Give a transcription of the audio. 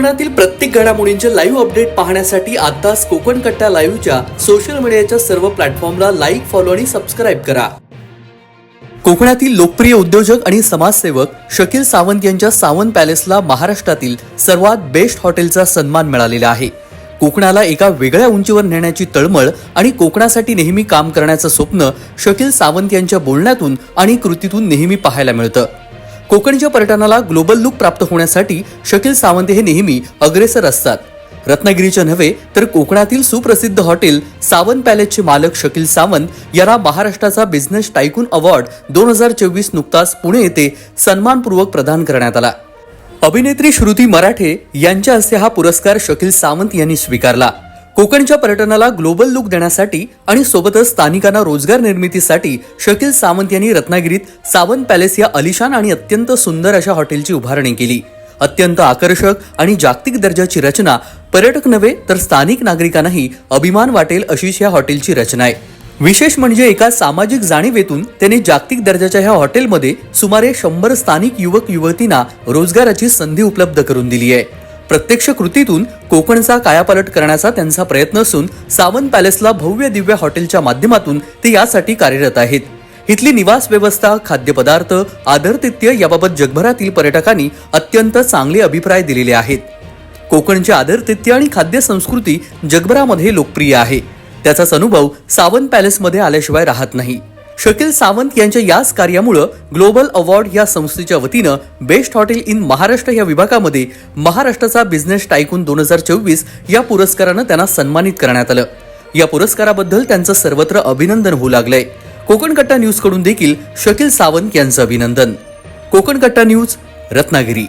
कोकणातील प्रत्येक घडामोडींचे लाईव्ह अपडेट पाहण्यासाठी आताच कोकण कट्टा लाईव्हच्या सोशल मीडियाच्या सर्व प्लॅटफॉर्मला लाईक फॉलो आणि सबस्क्राईब करा. कोकणातील लोकप्रिय उद्योजक आणि समाजसेवक शकील सावंत यांच्या सावंत पॅलेसला महाराष्ट्रातील सर्वात बेस्ट हॉटेलचा सन्मान मिळालेला आहे. कोकणाला एका वेगळ्या उंचीवर नेण्याची तळमळ आणि कोकणासाठी नेहमी काम करण्याचं स्वप्न शकील सावंत यांच्या बोलण्यातून आणि कृतीतून नेहमी पाहायला मिळतं. कोकणच्या पर्यटनाला ग्लोबल लुक प्राप्त होण्यासाठी शकील सावंत हे नेहमी अग्रेसर असतात. रत्नागिरीच्या नव्हे तर कोकणातील सुप्रसिद्ध हॉटेल सावंत पॅलेसचे मालक शकील सावंत यांना महाराष्ट्राचा बिझनेस टायकून अवॉर्ड दोन हजार चोवीस नुकताच पुणे येथे सन्मानपूर्वक प्रदान करण्यात आला. अभिनेत्री श्रुती मराठे यांच्या हस्ते हा पुरस्कार शकील सावंत यांनी स्वीकारला. कोकणच्या पर्यटनाला ग्लोबल लुक देण्यासाठी आणि सोबतच स्थानिकांना रोजगार निर्मितीसाठी शकील सावंत यांनी रत्नागिरीत सावंत पॅलेस या अलिशान आणि अत्यंत सुंदर अशा हॉटेलची उभारणी केली. अत्यंत आकर्षक आणि जागतिक दर्जाची रचना पर्यटक नव्हे तर स्थानिक नागरिकांनाही अभिमान वाटेल अशीच या हॉटेलची रचना आहे. विशेष म्हणजे एका सामाजिक जाणीवेतून त्यांनी जागतिक दर्जाच्या ह्या हॉटेलमध्ये सुमारे शंभर स्थानिक युवक युवतींना रोजगाराची संधी उपलब्ध करून दिली आहे. प्रत्यक्ष कृतीतून कोकणचा कायापालट करण्याचा त्यांचा प्रयत्न असून सावंत पॅलेसला भव्य दिव्य हॉटेलच्या माध्यमातून ते यासाठी कार्यरत आहेत. इथली निवास व्यवस्था खाद्यपदार्थ आदरतिथ्य याबाबत जगभरातील पर्यटकांनी अत्यंत चांगले अभिप्राय दिलेले आहेत. कोकणचे आदरतिथ्य आणि खाद्य संस्कृती जगभरामध्ये लोकप्रिय आहे. त्याचाच अनुभव सावंत पॅलेसमध्ये आल्याशिवाय राहत नाही. शकील सावंत यांच्या याच कार्यामुळं ग्लोबल अवॉर्ड या संस्थेच्या वतीनं बेस्ट हॉटेल इन महाराष्ट्र या विभागामध्ये महाराष्ट्राचा बिझनेस टायकून दोन हजार चोवीस या पुरस्कारानं त्यांना सन्मानित करण्यात आलं. या पुरस्काराबद्दल त्यांचं सर्वत्र अभिनंदन होऊ लागलंय. कोकण कट्टा न्यूजकडून देखील शकील सावंत यांचं अभिनंदन. कोकण कट्टा न्यूज रत्नागिरी.